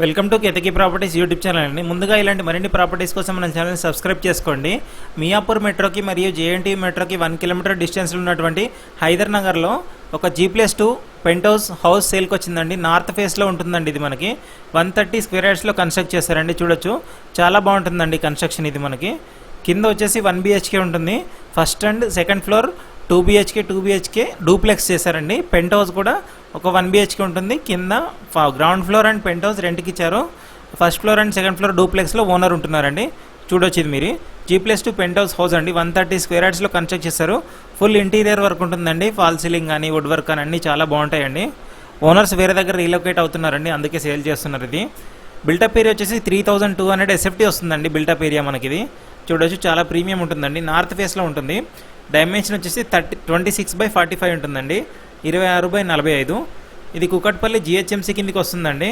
Welcome to Ketaki properties YouTube channel అండి. ముందుగా ఇలాంటి మరిన్ని ప్రాపర్టీస్ కోసం మన ఛానల్ని సబ్స్క్రైబ్ చేసుకోండి. మియాపూర్ మెట్రోకి మరియు జేఎన్టీ మెట్రోకి వన్ కిలోమీటర్ డిస్టెన్స్లో ఉన్నటువంటి హైదర్ నగర్లో ఒక G plus two penthouse house సేల్కి వచ్చిందండి. నార్త్ ఫేస్లో ఉంటుందండి ఇది మనకి. వన్ థర్టీ స్క్వేర్ యార్డ్స్లో కన్స్ట్రక్ట్ చేశారండి. చూడొచ్చు. చాలా బాగుంటుందండి కన్స్ట్రక్షన్ ఇది మనకి. కింద వచ్చేసి వన్ బిహెచ్కే ఉంటుంది. First and second floor two BHK two BHK duplex చేశారండి. పెంట్ హౌస్ కూడా ఒక వన్ బిహెచ్కే ఉంటుంది. కింద ground floor and penthouse రెంట్కి ఇచ్చారు. First floor and second floor డూప్లెక్స్లో owner ఉంటున్నారండి. చూడొచ్చు ఇది మీరు. G plus two penthouse house అండి. వన్ థర్టీ స్క్వేర్ యార్డ్స్లో కన్స్ట్రక్ట్ చేశారు. ఫుల్ ఇంటీరియర్ వర్క్ ఉంటుందండి. ఫాల్ సీలింగ్ కానీ వుడ్ వర్క్ కానీ అన్నీ చాలా బాగుంటాయండి. ఓనర్స్ వేరే దగ్గర రీలొకేట్ అవుతున్నారండి. అందుకే సేల్ చేస్తున్నారు ఇది. బిల్టప్ ఏరియా వచ్చేసి three thousand two hundred SFT వస్తుందండి బిల్టప్ ఏరియా మనకి ఇది చూడొచ్చు చాలా ప్రీమియం ఉంటుందండి. నార్త్ ఫేస్లో ఉంటుంది. డైమెన్షన్ వచ్చేసి thirty twenty six by forty five ఉంటుందండి. ఇరవై ఆరు బై నలభై ఐదు. ఇది కుకట్పల్లి జిహెచ్ఎంసీ కిందకి వస్తుందండి.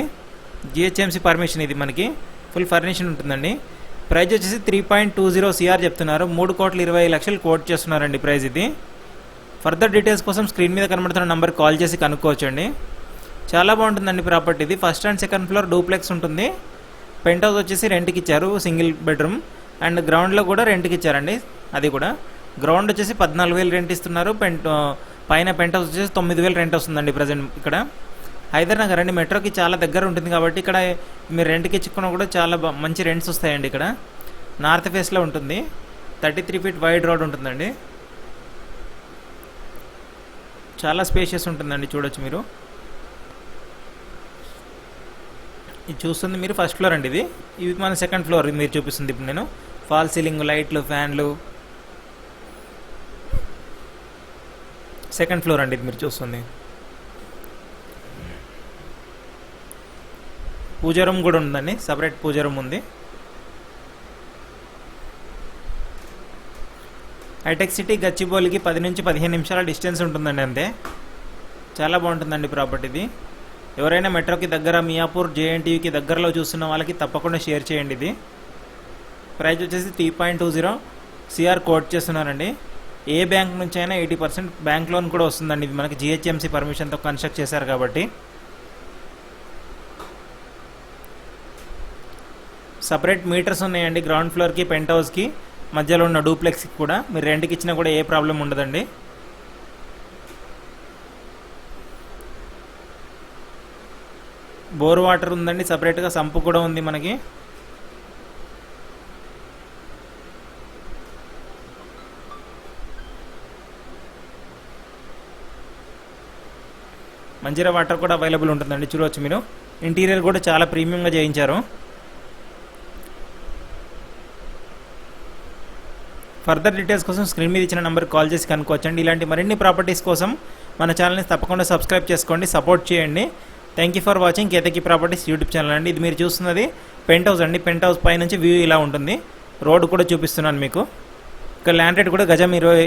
జిహెచ్ఎంసీ పర్మిషన్ ఇది మనకి. ఫుల్ ఫర్నిషన్ ఉంటుందండి. ప్రైజ్ వచ్చేసి three point two zero CR చెప్తున్నారు. మూడు కోట్ల ఇరవై లక్షలు కోట్ చేస్తున్నారండి ప్రైజ్ ఇది. ఫర్దర్ డీటెయిల్స్ కోసం స్క్రీన్ మీద కనబడుతున్న నెంబర్ కాల్ చేసి కనుక్కోవచ్చండి. చాలా బాగుంటుందండి ప్రాపర్టీ ఇది first and second floor duplex ఉంటుంది. పెంట్ హౌస్ వచ్చేసి రెంట్కి ఇచ్చారు. Single bedroom. అండ్ గ్రౌండ్లో కూడా రెంట్కి ఇచ్చారండి. అది కూడా. గ్రౌండ్ వచ్చేసి పద్నాలుగు వేలు రెంట్ ఇస్తున్నారు. పెంట్ పైన పెంట్ హౌస్ వచ్చేసి తొమ్మిది వేలు రెంట్ వస్తుందండి ప్రజెంట్ ఇక్కడ. హైదరాబాద్ నగర్ అండి మెట్రోకి చాలా దగ్గర ఉంటుంది కాబట్టి ఇక్కడ మీరు రెంట్కి ఇచ్చుకున్నా కూడా చాలా మంచి రెంట్స్ వస్తాయండి ఇక్కడ. నార్త్ ఫేస్లో ఉంటుంది. Thirty three feet wide road ఉంటుందండి. చాలా స్పేషియస్ ఉంటుందండి చూడొచ్చు మీరు. ఇది చూస్తుంది మీరు ఫస్ట్ ఫ్లోర్ అండి ఇది. ఇది మన సెకండ్ ఫ్లోర్ మీరు చూపిస్తుంది ఇప్పుడు నేను. ఫాల్ సీలింగ్ లైట్లు ఫ్యాన్లు సెకండ్ ఫ్లోర్ అండి ఇది మీరు చూస్తుంది. పూజా రూమ్ కూడా ఉందండి. సపరేట్ పూజా రూమ్ ఉంది. హైటెక్ సిటీ గచ్చిబౌలికి పది నుంచి పదిహేను నిమిషాల డిస్టెన్స్ ఉంటుందండి అంతే. చాలా బాగుంటుందండి ప్రాపర్టీ ఇది. ఎవరైనా మెట్రోకి దగ్గర మియాపూర్ జేఎన్టీయూకి దగ్గరలో చూస్తున్న వాళ్ళకి తప్పకుండా షేర్ చేయండి ఇది. ప్రైస్ వచ్చేసి three point two zero CR quote చేస్తున్నారండి. ఏ బ్యాంక్ నుంచి అయినా ఎయిటీ పర్సెంట్ బ్యాంక్ లోన్ కూడా వస్తుందండి. ఇది మనకి జిహెచ్ఎంసీ పర్మిషన్తో కన్స్ట్రక్ట్ చేశారు కాబట్టి. సపరేట్ మీటర్స్ ఉన్నాయండి. గ్రౌండ్ ఫ్లోర్కి పెంట్ హౌస్కి మధ్యలో ఉన్న డూప్లెక్స్కి కూడా. మీరు రెంట్కి ఇచ్చినా కూడా ఏ ప్రాబ్లం ఉండదండి. బోర్ వాటర్ ఉందండి సపరేట్గా సంపు కూడా ఉంది మనకి. మంజీరా వాటర్ కూడా అవైలబుల్ ఉంటుందండి చూడవచ్చు మీరు. ఇంటీరియర్ కూడా చాలా ప్రీమియంగా చేయించారు. ఫర్దర్ డీటెయిల్స్ కోసం స్క్రీన్ మీద ఇచ్చిన నెంబర్ కాల్ చేసి కనుక్కోవచ్చండి. ఇలాంటి మరిన్ని ప్రాపర్టీస్ కోసం మన ఛానల్ని తప్పకుండా సబ్స్క్రైబ్ చేసుకోండి సపోర్ట్ చేయండి. Thank you for watching Ketaki properties YouTube channel అండి. ఇది మీరు చూస్తున్నది పెంట్ హౌస్ అండి. పెంట్ హౌస్ పై నుంచి వ్యూ ఇలా ఉంటుంది. రోడ్డు కూడా చూపిస్తున్నాను మీకు. ఇక్కడ ల్యాండ్ రేట్ కూడా గజం ఇరవై